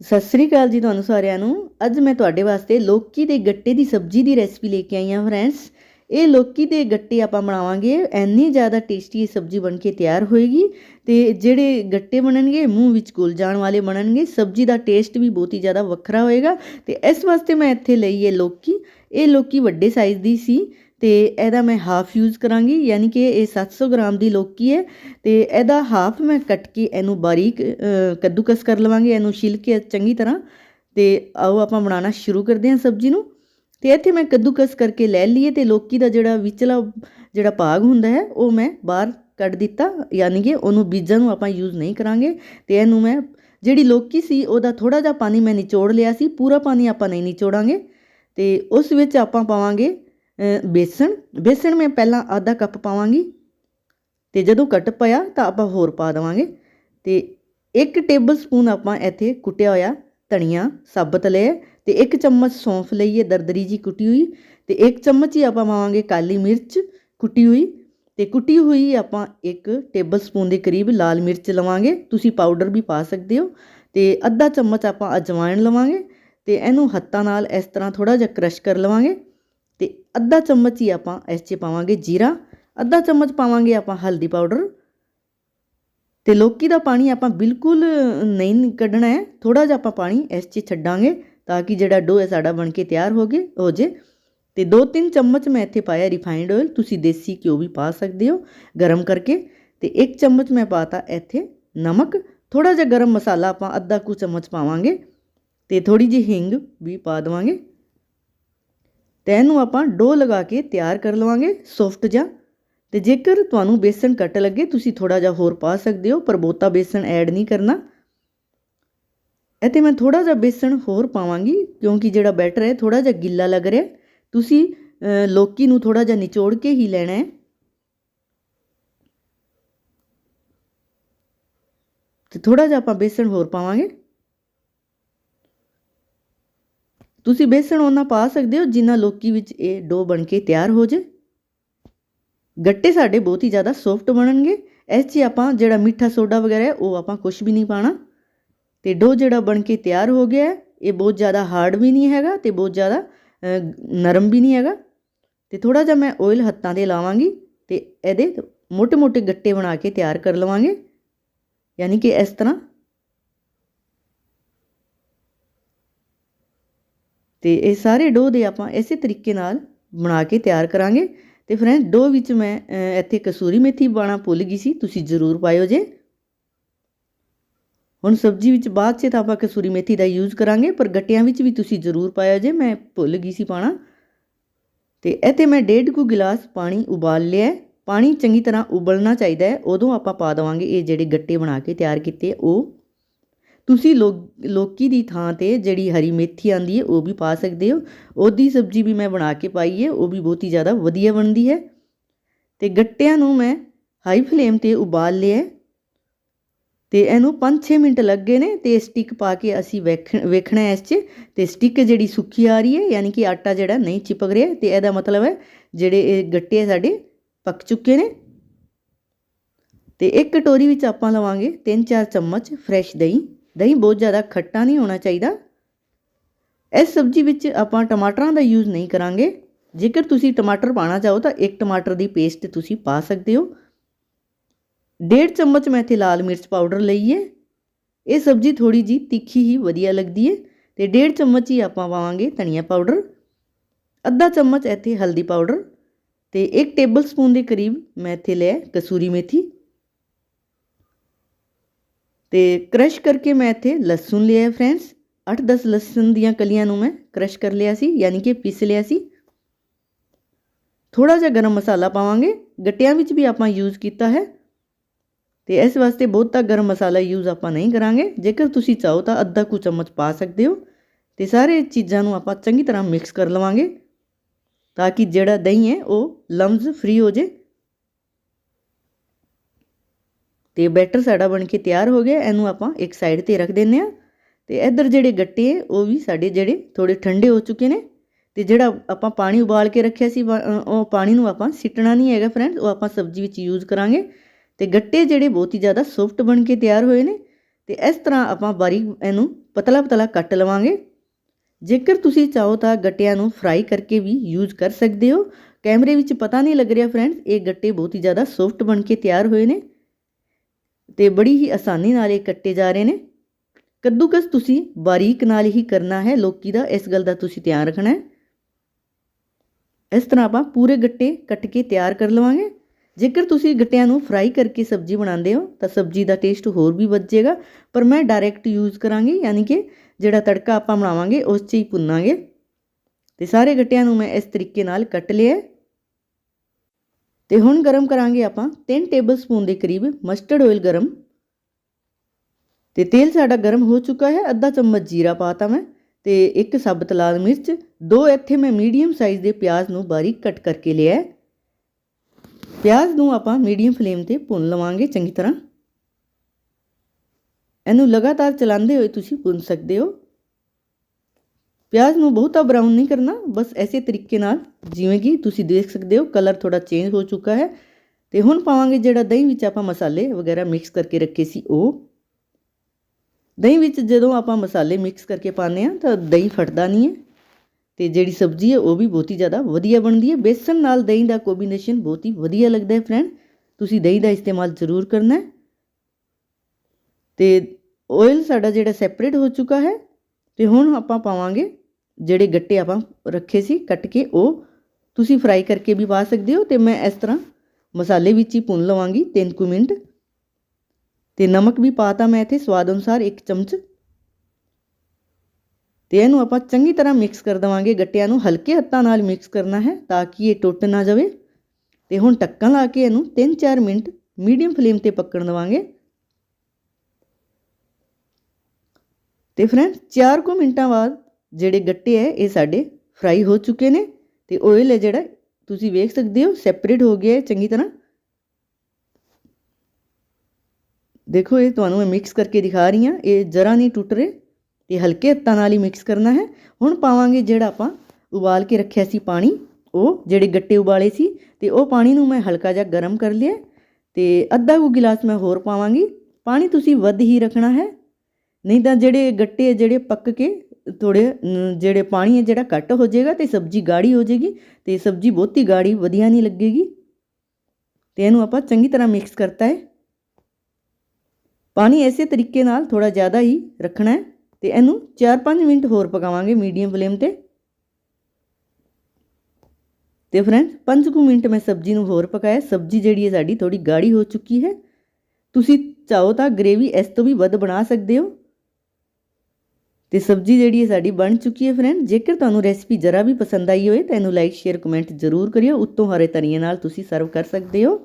ਸਤਿ ਸ੍ਰੀ ਅਕਾਲ ਜੀ ਤੁਹਾਨੂੰ ਸਾਰਿਆਂ ਨੂੰ। ਅੱਜ ਮੈਂ ਤੁਹਾਡੇ ਵਾਸਤੇ ਲੋਕੀ ਦੇ ਗੱਟੇ ਦੀ ਸਬਜ਼ੀ ਦੀ ਰੈਸਪੀ ਲੈ ਕੇ ਆਈ ਹਾਂ ਫਰੈਂਡਸ। ਇਹ ਲੋਕੀ ਦੇ ਗੱਟੇ ਆਪਾਂ ਬਣਾਵਾਂਗੇ। ਐਨੀ ਜ਼ਿਆਦਾ ਟੇਸਟੀ ਇਹ ਸਬਜ਼ੀ ਬਣ ਕੇ ਤਿਆਰ ਹੋਏਗੀ ਤੇ ਜਿਹੜੇ ਗੱਟੇ ਬਣਨਗੇ, ਮੂੰਹ ਵਿੱਚ ਘੁਲ ਜਾਣ ਵਾਲੇ ਬਣਨਗੇ, ਸਬਜ਼ੀ ਦਾ ਟੇਸਟ ਵੀ ਬਹੁਤ ਹੀ ਜ਼ਿਆਦਾ ਵੱਖਰਾ ਹੋਏਗਾ। ਤੇ ਇਸ ਵਾਸਤੇ ਮੈਂ ਇੱਥੇ ਲਈ ਹੈ ਲੋਕੀ। ਇਹ ਲੋਕੀ ਵੱਡੇ ਸਾਈਜ਼ ਦੀ ਸੀ। ਤੇ ਇਹਦਾ ਮੈਂ ਹਾਫ ਯੂਜ਼ ਕਰਾਂਗੀ, ਯਾਨੀ ਕਿ ਇਹ 700 ਗ੍ਰਾਮ ਦੀ ਲੋਕੀ ਹੈ ਤੇ ਇਹਦਾ ਹਾਫ ਮੈਂ ਕੱਟ ਕੇ ਇਹਨੂੰ ਬਾਰੀਕ ਕੱਦੂਕਸ ਕਰ ਲਵਾਂਗੇ, ਇਹਨੂੰ ਛਿਲ ਕੇ ਚੰਗੀ ਤਰ੍ਹਾਂ ਤੇ ਆਓ ਆਪਾਂ ਬਣਾਉਣਾ ਸ਼ੁਰੂ ਕਰਦੇ ਹਾਂ ਸਬਜ਼ੀ ਨੂੰ। ਤੇ ਇੱਥੇ ਮੈਂ ਕੱਦੂਕਸ ਕਰਕੇ ਲੈ ਲਈਏ ਤੇ ਲੋਕੀ ਦਾ ਜਿਹੜਾ ਵਿਚਲਾ ਜਿਹੜਾ ਭਾਗ ਹੁੰਦਾ ਹੈ, ਉਹ ਮੈਂ ਬਾਹਰ ਕੱਢ ਦਿੱਤਾ, ਯਾਨੀ ਕਿ ਉਹਨੂੰ ਬੀਜਾਂ ਨੂੰ ਆਪਾਂ ਯੂਜ਼ ਨਹੀਂ ਕਰਾਂਗੇ ਤੇ ਇਹਨੂੰ ਮੈਂ ਜਿਹੜੀ ਲੋਕੀ ਸੀ ਉਹਦਾ ਥੋੜਾ ਜਿਹਾ ਪਾਣੀ ਮੈਂ ਨਿਚੋੜ ਲਿਆ ਸੀ, ਪੂਰਾ ਪਾਣੀ ਆਪਾਂ ਨਹੀਂ ਨਿਚੋੜਾਂਗੇ ਤੇ ਉਸ ਵਿੱਚ ਆਪਾਂ ਪਾਵਾਂਗੇ ਬੇਸਣ। ਬੇਸਣ ਮੈਂ ਪਹਿਲਾਂ ਆਧਾ ਕੱਪ ਪਾਵਾਂਗੀ। ਤੇ ਜਦੋਂ ਕੱਟ ਪਿਆ ਤਾਂ ਆਪਾਂ ਹੋਰ ਪਾ ਦੇਵਾਂਗੇ। ਤੇ ਇੱਕ ਟੇਬਲ ਸਪੂਨ ਆਪਾਂ ਇੱਥੇ ਕੁੱਟਿਆ ਹੋਇਆ ਧਨੀਆ ਸਾਬਤ ਲਏ। ਤੇ ਇੱਕ ਚਮਚ ਸੌਂਫ ਲਈਏ, ਦਰਦਰੀ ਜੀ ਕੁੱਟੀ ਹੋਈ। ਤੇ ਇੱਕ ਚਮਚ ਹੀ ਆਪਾਂ ਪਾਵਾਂਗੇ ਕਾਲੀ ਮਿਰਚ ਕੁੱਟੀ ਹੋਈ। ਤੇ ਕੁੱਟੀ ਹੋਈ ਆਪਾਂ ਇੱਕ ਟੇਬਲ ਸਪੂਨ ਦੇ ਕਰੀਬ ਲਾਲ ਮਿਰਚ ਲਵਾਂਗੇ। ਤੁਸੀਂ ਪਾਊਡਰ ਵੀ ਪਾ ਸਕਦੇ ਹੋ। ਤੇ ਅੱਧਾ ਚਮਚ ਆਪਾਂ ਅਜਵਾਇਣ ਲਵਾਂਗੇ। ਤੇ ਇਹਨੂੰ ਹੱਥਾਂ ਨਾਲ ਇਸ ਤਰ੍ਹਾਂ ਥੋੜਾ ਜਿਹਾ ਕ੍ਰਸ਼ ਕਰ ਲਵਾਂਗੇ। ਤੇ ਅੱਧਾ ਚਮਚ ਹੀ ਆਪਾਂ ਇਸ 'ਚ ਪਾਵਾਂਗੇ ਜੀਰਾ ਅੱਧਾ ਚਮਚ ਪਾਵਾਂਗੇ ਆਪਾਂ ਹਲਦੀ ਪਾਊਡਰ ਤੇ ਲੋਕੀ ਦਾ ਪਾਣੀ ਆਪਾਂ ਬਿਲਕੁਲ ਨਹੀਂ ਕੱਢਣਾ ਹੈ ਥੋੜਾ ਜਿਹਾ ਆਪਾਂ ਪਾਣੀ ਇਸ 'ਚ ਛੱਡਾਂਗੇ ਤਾਂ ਕਿ ਜਿਹੜਾ ਡੋ ਹੈ ਸਾਡਾ ਬਣ ਕੇ ਤਿਆਰ ਹੋ ਗਏ ਹੋ ਜੇ ਤੇ 2-3 ਚਮਚ ਮੈਂ ਇੱਥੇ ਪਾਇਆ ਰਿਫਾਈਨਡ ਆਇਲ ਤੁਸੀਂ ਦੇਸੀ ਘਿਓ ਵੀ ਪਾ ਸਕਦੇ ਹੋ ਗਰਮ ਕਰਕੇ ਤੇ 1 ਚਮਚ ਮੈਂ ਪਾਤਾ ਇੱਥੇ ਨਮਕ ਥੋੜਾ ਜਿਹਾ ਗਰਮ ਮਸਾਲਾ ਆਪਾਂ ਅੱਧਾ ਕੁ ਚਮਚ ਪਾਵਾਂਗੇ ਤੇ ਥੋੜੀ ਜਿਹੀ ਹਿੰਗ ਵੀ ਪਾ ਦੇਵਾਂਗੇ ਤੇ ਇਹਨੂੰ ਆਪਾਂ ਡੋ ਲਗਾ ਕੇ ਤਿਆਰ ਕਰ ਲਵਾਂਗੇ, ਸੌਫਟ ਜਾਂ ਤੇ ਜੇਕਰ ਤੁਹਾਨੂੰ ਬੇਸਣ ਕੱਟ ਲੱਗੇ, ਤੁਸੀਂ ਥੋੜਾ ਜਿਹਾ ਹੋਰ ਪਾ ਸਕਦੇ ਹੋ, ਪਰ ਬਹੁਤਾ ਬੇਸਣ ਐਡ ਨਹੀਂ ਕਰਨਾ। ਇੱਥੇ ਮੈਂ ਥੋੜਾ ਜਿਹਾ ਬੇਸਣ ਹੋਰ ਪਾਵਾਂਗੀ, ਕਿਉਂਕਿ ਜਿਹੜਾ ਬੈਟਰ ਹੈ ਥੋੜਾ ਜਿਹਾ ਗਿੱਲਾ ਲੱਗ ਰਿਹਾ। ਤੁਸੀਂ ਲੋਕੀ ਨੂੰ ਥੋੜਾ ਜਿਹਾ ਨਿਚੋੜ ਕੇ ਹੀ ਲੈਣਾ ਹੈ। ਤੇ ਥੋੜਾ ਜਿਹਾ ਆਪਾਂ ਬੇਸਣ ਹੋਰ ਪਾਵਾਂਗੇ। ਤੁਸੀਂ ਬੇਸਣ ਉਹਨਾਂ ਪਾ ਸਕਦੇ ਹੋ ਜਿੰਨਾ ਲੋਕੀ ਵਿੱਚ ਇਹ ਡੋ ਬਣ ਕੇ ਤਿਆਰ ਹੋ ਜੇ ਗੱਟੇ ਸਾਡੇ ਬਹੁਤ ਹੀ ਜ਼ਿਆਦਾ ਸੌਫਟ ਬਣਨਗੇ। ਇਸ 'ਚ ਆਪਾਂ ਜਿਹੜਾ ਮਿੱਠਾ ਸੋਡਾ ਵਗੈਰਾ ਉਹ ਆਪਾਂ ਕੁਝ ਵੀ ਨਹੀਂ ਪਾਣਾ। ਤੇ ਡੋ ਜਿਹੜਾ ਬਣ ਕੇ ਤਿਆਰ ਹੋ ਗਿਆ ਇਹ ਬਹੁਤ ਜ਼ਿਆਦਾ ਹਾਰਡ ਵੀ ਨਹੀਂ ਹੈਗਾ ਤੇ ਬਹੁਤ ਜ਼ਿਆਦਾ ਨਰਮ ਵੀ ਨਹੀਂ ਹੈਗਾ। ਤੇ ਥੋੜਾ ਜਿਹਾ ਮੈਂ ਆਇਲ ਹੱਥਾਂ ਦੇ ਲਾਵਾਂਗੀ ਤੇ ਇਹਦੇ ਮੋਟੇ ਮੋਟੇ ਗੱਟੇ ਬਣਾ ਕੇ ਤਿਆਰ ਕਰ ਲਵਾਂਗੇ। ਯਾਨੀ ਕਿ ਇਸ ਤਰ੍ਹਾਂ ਤੇ ਇਹ ਸਾਰੇ ਡੋ ਦੇ ਆਪਾਂ ਇਸੇ ਤਰੀਕੇ ਨਾਲ ਬਣਾ ਕੇ ਤਿਆਰ ਕਰਾਂਗੇ। ਤੇ ਫਰੈਂਡ ਡੋ ਵਿੱਚ ਮੈਂ ਇੱਥੇ ਕਸੂਰੀ ਮੇਥੀ ਪਾਣਾ ਭੁੱਲ ਗਈ ਸੀ, ਤੁਸੀਂ ਜ਼ਰੂਰ ਪਾਇਓ ਜੇ। ਹੁਣ ਸਬਜ਼ੀ ਵਿੱਚ ਬਾਅਦ 'ਚ ਤਾਂ ਆਪਾਂ ਕਸੂਰੀ ਮੇਥੀ ਦਾ ਯੂਜ਼ ਕਰਾਂਗੇ, ਪਰ ਗੱਟਿਆਂ ਵਿੱਚ ਵੀ ਤੁਸੀਂ ਜ਼ਰੂਰ ਪਾਇਓ ਜੇ, ਮੈਂ ਭੁੱਲ ਗਈ ਸੀ ਪਾਣਾ ਤੇ ਇੱਥੇ ਮੈਂ ਡੇਢ ਕੁ ਗਿਲਾਸ ਪਾਣੀ ਉਬਾਲ ਲਿਆ ਪਾਣੀ ਚੰਗੀ ਤਰ੍ਹਾਂ ਉਬਲਣਾ ਚਾਹੀਦਾ ਹੈ, ਉਦੋਂ ਆਪਾਂ ਪਾ ਦੇਵਾਂਗੇ ਇਹ ਜਿਹੜੇ ਗੱਟੇ ਬਣਾ ਕੇ ਤਿਆਰ ਕੀਤੇ, ਉਹ ਤੁਸੀਂ ਲੋ ਲੋਕੀ ਦੀ ਥਾਂ ਤੇ ਜਿਹੜੀ ਹਰੀ ਮੇਥੀ ਆਂਦੀ ਹੈ ਉਹ ਵੀ ਪਾ ਸਕਦੇ ਹੋ। ਉਹਦੀ ਸਬਜ਼ੀ ਵੀ ਮੈਂ ਬਣਾ ਕੇ ਪਾਈ ਹੈ ਉਹ ਵੀ ਬਹੁਤ ਹੀ ਜ਼ਿਆਦਾ ਵਧੀਆ ਬਣਦੀ ਹੈ। ਤੇ ਗੱਟਿਆਂ ਨੂੰ ਮੈਂ ਹਾਈ ਫਲੇਮ ਤੇ ਉਬਾਲ ਲਿਆ ਹੈ। ਤੇ ਇਹਨੂੰ 5-6 ਮਿੰਟ ਲੱਗੇ ਨੇ ਤੇ ਸਟਿਕ ਪਾ ਕੇ ਅਸੀਂ ਵੇਖ, ਵੇਖਣਾ ਇਸ 'ਚ। ਤੇ ਸਟਿਕ ਜਿਹੜੀ ਸੁੱਕੀ ਆ ਰਹੀ ਹੈ, ਯਾਨੀ ਕਿ ਆਟਾ ਜਿਹੜਾ ਨਹੀਂ ਚਿਪਕ ਰਿਹਾ, ਤੇ ਇਹਦਾ ਮਤਲਬ ਹੈ ਜਿਹੜੇ ਇਹ ਗੱਟੇ ਸਾਡੇ ਪੱਕ ਚੁੱਕੇ ਨੇ। ਤੇ ਇੱਕ ਕਟੋਰੀ ਵਿੱਚ ਆਪਾਂ ਲਵਾਂਗੇ 3-4 ਚਮਚ ਫਰੈਸ਼ ਦਹੀਂ। ਦਹੀਂ ਬਹੁਤ ਜ਼ਿਆਦਾ ਖੱਟਾ ਨਹੀਂ ਹੋਣਾ ਚਾਹੀਦਾ। ਇਸ ਸਬਜ਼ੀ ਵਿੱਚ ਆਪਾਂ ਟਮਾਟਰਾਂ ਦਾ ਯੂਜ਼ ਨਹੀਂ ਕਰਾਂਗੇ। ਜੇਕਰ ਤੁਸੀਂ ਟਮਾਟਰ ਪਾਣਾ ਚਾਹੋ ਤਾਂ ਇੱਕ ਟਮਾਟਰ ਦੀ ਪੇਸਟ ਤੁਸੀਂ ਪਾ ਸਕਦੇ ਹੋ। ਡੇਢ ਚਮਚ ਮੈਂ ਇੱਥੇ ਲਾਲ ਮਿਰਚ ਪਾਊਡਰ ਲਈ ਹੈ। ਇਹ ਸਬਜ਼ੀ ਥੋੜੀ ਜੀ ਤਿੱਖੀ ਹੀ ਵਧੀਆ ਲੱਗਦੀ ਹੈ ਤੇ ਡੇਢ ਚਮਚ ਹੀ ਆਪਾਂ ਪਾਵਾਂਗੇ ਧਨੀਆ ਪਾਊਡਰ। ਅੱਧਾ ਚਮਚ ਇੱਥੇ ਹਲਦੀ ਪਾਊਡਰ ਤੇ ਇੱਕ ਟੇਬਲ ਸਪੂਨ ਦੇ ਕਰੀਬ ਮੈਂ ਇੱਥੇ ਲਿਆ ਕਸੂਰੀ ਮੇਥੀ। ਤੇ ਕ੍ਰਸ਼ ਕਰਕੇ ਮੈਂ ਇੱਥੇ ਲਸਣ ਲਿਆ ਫਰੈਂਡਸ 8-10 ਲਸਣ ਦੀਆਂ ਕਲੀਆਂ ਨੂੰ ਮੈਂ ਕ੍ਰਸ਼ ਕਰ ਲਿਆ ਸੀ, ਯਾਨੀ ਕਿ ਪੀਸ ਲਿਆ ਸੀ। ਥੋੜਾ ਜਿਹਾ ਗਰਮ ਮਸਾਲਾ ਪਾਵਾਂਗੇ। ਗੱਟਿਆਂ ਵਿੱਚ ਵੀ ਆਪਾਂ ਯੂਜ਼ ਕੀਤਾ ਹੈ। ਤੇ ਇਸ ਵਾਸਤੇ ਬਹੁਤਾ ਗਰਮ ਮਸਾਲਾ ਯੂਜ਼ ਆਪਾਂ ਨਹੀਂ ਕਰਾਂਗੇ। ਜੇਕਰ ਤੁਸੀਂ ਚਾਹੋ ਤਾਂ ਅੱਧਾ ਕੁ ਚਮਚ ਪਾ ਸਕਦੇ ਹੋ। ਤੇ ਸਾਰੇ ਚੀਜ਼ਾਂ ਨੂੰ ਆਪਾਂ ਚੰਗੀ ਤਰ੍ਹਾਂ ਮਿਕਸ ਕਰ ਲਵਾਂਗੇ। ਤਾਂ ਕਿ ਜਿਹੜਾ ਦਹੀਂ ਹੈ, ਉਹ ਲਮਜ਼ ਫ੍ਰੀ ਹੋ ਜੇ ਤੇ ਬੈਟਰ ਸਾਡਾ ਬਣ ਕੇ ਤਿਆਰ ਹੋ ਗਿਆ। ਇਹਨੂੰ ਆਪਾਂ ਇੱਕ ਸਾਈਡ ਤੇ ਰੱਖ ਦਿੰਨੇ ਆ ਤੇ ਇੱਧਰ ਜਿਹੜੇ ਗੱਟੇ ਉਹ ਵੀ ਸਾਡੇ ਜਿਹੜੇ ਥੋੜੇ ਠੰਡੇ ਹੋ ਚੁੱਕੇ ਨੇ ਤੇ ਜਿਹੜਾ ਆਪਾਂ ਪਾਣੀ ਉਬਾਲ ਕੇ ਰੱਖਿਆ ਸੀ ਵਾ- ਉਹ ਪਾਣੀ ਨੂੰ ਆਪਾਂ ਸਿੱਟਣਾ ਨਹੀਂ ਹੈਗਾ ਫਰੈਂਡਸ ਉਹ ਆਪਾਂ ਸਬਜ਼ੀ ਵਿੱਚ ਯੂਜ਼ ਕਰਾਂਗੇ। ਤੇ ਗੱਟੇ ਜਿਹੜੇ ਬਹੁਤ ਹੀ ਜ਼ਿਆਦਾ ਸੌਫਟ ਬਣ ਕੇ ਤਿਆਰ ਹੋਏ ਨੇ ਤੇ ਇਸ ਤਰ੍ਹਾਂ ਆਪਾਂ ਬਾਰੀਕ ਇਹਨੂੰ ਪਤਲਾ ਪਤਲਾ ਕੱਟ ਲਵਾਂਗੇ। ਜੇਕਰ ਤੁਸੀਂ ਚਾਹੋ ਤਾਂ ਗੱਟਿਆਂ ਨੂੰ ਫਰਾਈ ਕਰਕੇ ਵੀ ਯੂਜ਼ ਕਰ ਸਕਦੇ ਹੋ। ਕੈਮਰੇ ਵਿੱਚ ਪਤਾ ਨਹੀਂ ਲੱਗ ਰਿਹਾ ਫਰੈਂਡਸ ਇਹ ਗੱਟੇ ਬਹੁਤ ਹੀ ਜ਼ਿਆਦਾ ਸੌਫਟ ਬਣ ਕੇ ਤਿਆਰ ਹੋਏ ਨੇ। ਤੇ ਬੜੀ ਹੀ ਆਸਾਨੀ ਨਾਲ ਇਹ ਕੱਟੇ ਜਾ ਰਹੇ ਨੇ। ਕੱਦੂਕਸ ਤੁਸੀਂ ਬਾਰੀਕ ਨਾਲ ਹੀ ਕਰਨਾ ਹੈ। ਲੋਕੀ ਦਾ ਇਸ ਗੱਲ ਦਾ ਤੁਸੀਂ ਧਿਆਨ ਰੱਖਣਾ ਹੈ। ਇਸ ਤਰ੍ਹਾਂ ਆਪਾਂ ਪੂਰੇ ਗੱਟੇ ਕੱਟ ਕੇ ਤਿਆਰ ਕਰ ਲਵਾਂਗੇ। ਜੇਕਰ ਤੁਸੀਂ ਗੱਟਿਆਂ ਨੂੰ ਫਰਾਈ ਕਰਕੇ ਸਬਜ਼ੀ ਬਣਾਉਂਦੇ ਹੋ, ਤਾਂ ਸਬਜ਼ੀ ਦਾ ਟੇਸਟ ਹੋਰ ਵੀ ਵੱਧ ਜਾਏਗਾ ਪਰ ਮੈਂ ਡਾਇਰੈਕਟ ਯੂਜ਼ ਕਰਾਂਗੀ, ਯਾਨੀ ਕਿ ਜਿਹੜਾ ਤੜਕਾ ਆਪਾਂ ਬਣਾਵਾਂਗੇ, ਉਸ 'ਚ ਹੀ ਭੁੰਨਾਂਗੇ। ਤੇ ਸਾਰੇ ਗੱਟਿਆਂ ਨੂੰ ਮੈਂ ਇਸ ਤਰੀਕੇ ਨਾਲ ਕੱਟ ਲਿਆ ਤੇ ਹੁਣ ਗਰਮ ਕਰਾਂਗੇ ਆਪਾਂ 3 ਟੇਬਲ ਸਪੂਨ ਦੇ ਕਰੀਬ ਮਸਟਰਡ ਆਇਲ ਗਰਮ। ਤੇ ਤੇਲ ਸਾਡਾ ਗਰਮ ਹੋ ਚੁੱਕਾ ਹੈ, ਅੱਧਾ ਚਮਚ ਜੀਰਾ ਪਾਤਾ ਮੈਂ ਤੇ ਇੱਕ ਸਾਬਤ ਲਾਲ ਮਿਰਚ, ਦੋ ਇੱਥੇ ਮੈਂ ਮੀਡੀਅਮ ਸਾਈਜ਼ ਦੇ ਪਿਆਜ਼ ਨੂੰ ਬਾਰੀਕ ਕੱਟ ਕਰਕੇ ਲਿਆ ਪਿਆਜ਼ ਨੂੰ ਆਪਾਂ ਮੀਡੀਅਮ ਫਲੇਮ ਤੇ ਭੁੰਨ ਲਵਾਂਗੇ ਚੰਗੀ ਤਰ੍ਹਾਂ। ਇਹਨੂੰ ਲਗਾਤਾਰ ਚਲਾਉਂਦੇ ਹੋਏ ਤੁਸੀਂ ਭੁੰਨ ਸਕਦੇ ਹੋ। ਪਿਆਜ਼ ਨੂੰ ਬਹੁਤਾ ਬਰਾਊਨ ਨਹੀਂ ਕਰਨਾ, ਬਸ ਐਸੇ ਤਰੀਕੇ ਨਾਲ, ਜਿਵੇਂ ਕਿ ਤੁਸੀਂ ਦੇਖ ਸਕਦੇ ਹੋ ਕਲਰ ਥੋੜਾ ਚੇਂਜ ਹੋ ਚੁੱਕਾ ਹੈ। ਤੇ ਹੁਣ ਪਾਵਾਂਗੇ ਜਿਹੜਾ ਦਹੀਂ ਵਿੱਚ ਆਪਾਂ ਮਸਾਲੇ ਵਗੈਰਾ ਮਿਕਸ ਕਰਕੇ ਰੱਖੇ ਸੀ ਉਹ। ਦਹੀਂ ਵਿੱਚ ਜਦੋਂ ਆਪਾਂ ਮਸਾਲੇ ਮਿਕਸ ਕਰਕੇ ਪਾਉਂਦੇ ਆ ਤਾਂ ਦਹੀਂ ਫਟਦਾ ਨਹੀਂ ਹੈ। ਤੇ ਜਿਹੜੀ ਸਬਜ਼ੀ ਹੈ, ਉਹ ਵੀ ਬਹੁਤ ਹੀ ਜ਼ਿਆਦਾ ਵਧੀਆ ਬਣਦੀ ਹੈ। ਬੇਸਨ ਨਾਲ ਦਹੀਂ ਦਾ ਕੰਬੀਨੇਸ਼ਨ ਬਹੁਤ ਹੀ ਵਧੀਆ ਲੱਗਦਾ ਹੈ ਫਰੈਂਡ ਤੁਸੀਂ ਦਹੀਂ ਦਾ ਇਸਤੇਮਾਲ ਜ਼ਰੂਰ ਕਰਨਾ ਹੈ। ਤੇ ਆਇਲ ਸਾਡਾ ਜਿਹੜਾ ਸੈਪਰੇਟ ਹੋ ਚੁੱਕਾ ਹੈ, ਤੇ ਹੁਣ ਆਪਾਂ ਪਾਵਾਂਗੇ ਜਿਹੜੇ ਗੱਟੇ ਆਪਾਂ ਰੱਖੇ ਸੀ, ਕੱਟ ਕੇ ਉਹ ਤੁਸੀਂ ਫਰਾਈ ਕਰਕੇ ਵੀ ਪਾ ਸਕਦੇ ਹੋ ਤੇ ਮੈਂ ਇਸ ਤਰ੍ਹਾਂ ਮਸਾਲੇ ਵਿੱਚ ਹੀ ਭੁੰਨ ਲਵਾਂਗੀ 3 ਕੁ ਮਿੰਟ। ਤੇ ਨਮਕ ਵੀ ਪਾਤਾ ਮੈਂ ਇੱਥੇ, ਸਵਾਦ ਅਨੁਸਾਰ 1 ਚਮਚ। ਤੇ ਇਹਨੂੰ ਆਪਾਂ ਚੰਗੀ ਤਰ੍ਹਾਂ ਮਿਕਸ ਕਰ ਦਵਾਂਗੇ, ਗੱਟਿਆਂ ਨੂੰ ਹਲਕੇ ਹੱਥਾਂ ਨਾਲ ਮਿਕਸ ਕਰਨਾ ਹੈ ਤਾਂ ਕਿ ਇਹ ਟੁੱਟ ਨਾ ਜਾਵੇ। ਤੇ ਹੁਣ ਟੱਕਾਂ ਲਾ ਕੇ ਇਹਨੂੰ 3-4 ਮਿੰਟ ਮੀਡੀਅਮ ਫਲੇਮ ਤੇ ਪੱਕਣ ਦਵਾਂਗੇ। ਤੇ ਫਰੈਂਡ 4 ਕੁ ਮਿੰਟਾਂ ਬਾਅਦ ਜਿਹੜੇ ਗੱਟੇ ਹੈ, ਇਹ ਸਾਡੇ ਫਰਾਈ ਹੋ ਚੁੱਕੇ ਨੇ ਤੇ ਆਇਲ ਹੈ ਜਿਹੜਾ, ਤੁਸੀਂ ਵੇਖ ਸਕਦੇ ਹੋ ਸੈਪਰੇਟ ਹੋ ਗਿਆ ਹੈ, ਚੰਗੀ ਤਰ੍ਹਾਂ। ਦੇਖੋ, ਇਹ ਤੁਹਾਨੂੰ ਮੈਂ ਮਿਕਸ ਕਰਕੇ ਦਿਖਾ ਰਹੀ ਹਾਂ। ਇਹ ਜਰਾ ਨਹੀਂ ਟੁੱਟ ਰਹੇ ਤੇ ਹਲਕੇ ਹੱਥਾਂ ਨਾਲ ਹੀ ਮਿਕਸ ਕਰਨਾ ਹੈ। ਹੁਣ ਪਾਵਾਂਗੇ ਜਿਹੜਾ ਆਪਾਂ ਉਬਾਲ ਕੇ ਰੱਖਿਆ ਸੀ ਪਾਣੀ, ਉਹ ਜਿਹੜੇ ਗੱਟੇ ਉਬਾਲੇ ਸੀ, ਤੇ ਉਹ ਪਾਣੀ ਨੂੰ ਮੈਂ ਹਲਕਾ ਜਿਹਾ ਗਰਮ ਕਰ ਲਿਆ ਤੇ ਅੱਧਾ ਕੁ ਗਿਲਾਸ ਮੈਂ ਹੋਰ ਪਾਵਾਂਗੀ। ਪਾਣੀ ਤੁਸੀਂ ਵੱਧ ਹੀ ਰੱਖਣਾ ਹੈ, ਨਹੀਂ ਤਾਂ ਜਿਹੜੇ ਗੱਟੇ ਜਿਹੜੇ ਪੱਕ ਕੇ ਥੋੜੇ ਜਿਹੜੇ ਪਾਣੀ ਹੈ ਜਿਹੜਾ ਘੱਟ ਹੋ ਜਾਏਗਾ ਤੇ ਸਬਜ਼ੀ ਗਾੜੀ ਹੋ ਜਾਏਗੀ ਤੇ ਸਬਜ਼ੀ ਬਹੁਤੀ ਗਾੜੀ ਵਧੀਆ ਨਹੀਂ ਲੱਗੇਗੀ। ਤੇ ਇਹਨੂੰ ਆਪਾਂ ਚੰਗੀ ਤਰ੍ਹਾਂ ਮਿਕਸ ਕਰਤਾ ਹੈ। ਪਾਣੀ ਐਸੇ ਤਰੀਕੇ ਨਾਲ ਥੋੜਾ ਜ਼ਿਆਦਾ ਹੀ ਰੱਖਣਾ ਹੈ ਤੇ ਇਹਨੂੰ 4-5 ਮਿੰਟ ਹੋਰ ਪਕਾਵਾਂਗੇ ਮੀਡੀਅਮ ਫਲੇਮ ਤੇ। ਤੇ ਫਰੈਂਡ 5 ਕੁ ਮਿੰਟ ਮੈਂ ਸਬਜ਼ੀ ਨੂੰ ਹੋਰ ਪਕਾਇਆ। ਸਬਜ਼ੀ ਜਿਹੜੀ ਹੈ ਸਾਡੀ ਥੋੜੀ ਗਾੜੀ ਹੋ ਚੁੱਕੀ ਹੈ। ਤੁਸੀਂ ਚਾਹੋ ਤਾਂ ਗ੍ਰੇਵੀ ਇਸ ਤੋਂ ਵੀ ਵੱਧ ਬਣਾ ਸਕਦੇ ਹੋ। ਤੇ ਸਬਜ਼ੀ ਜਿਹੜੀ ਹੈ ਸਾਡੀ ਬਣ ਚੁੱਕੀ ਹੈ ਫਰੈਂਡ ਜੇਕਰ ਤੁਹਾਨੂੰ ਰੈਸਪੀ ਜਰਾ ਵੀ ਪਸੰਦ ਆਈ ਹੋਵੇ ਤਾਂ ਇਹਨੂੰ ਲਾਈਕ ਸ਼ੇਅਰ ਕਮੈਂਟ ਜ਼ਰੂਰ ਕਰਿਓ। ਉੱਤੋਂ ਹਰੇ ਧਨੀਏ ਨਾਲ ਤੁਸੀਂ ਸਰਵ ਕਰ ਸਕਦੇ ਹੋ।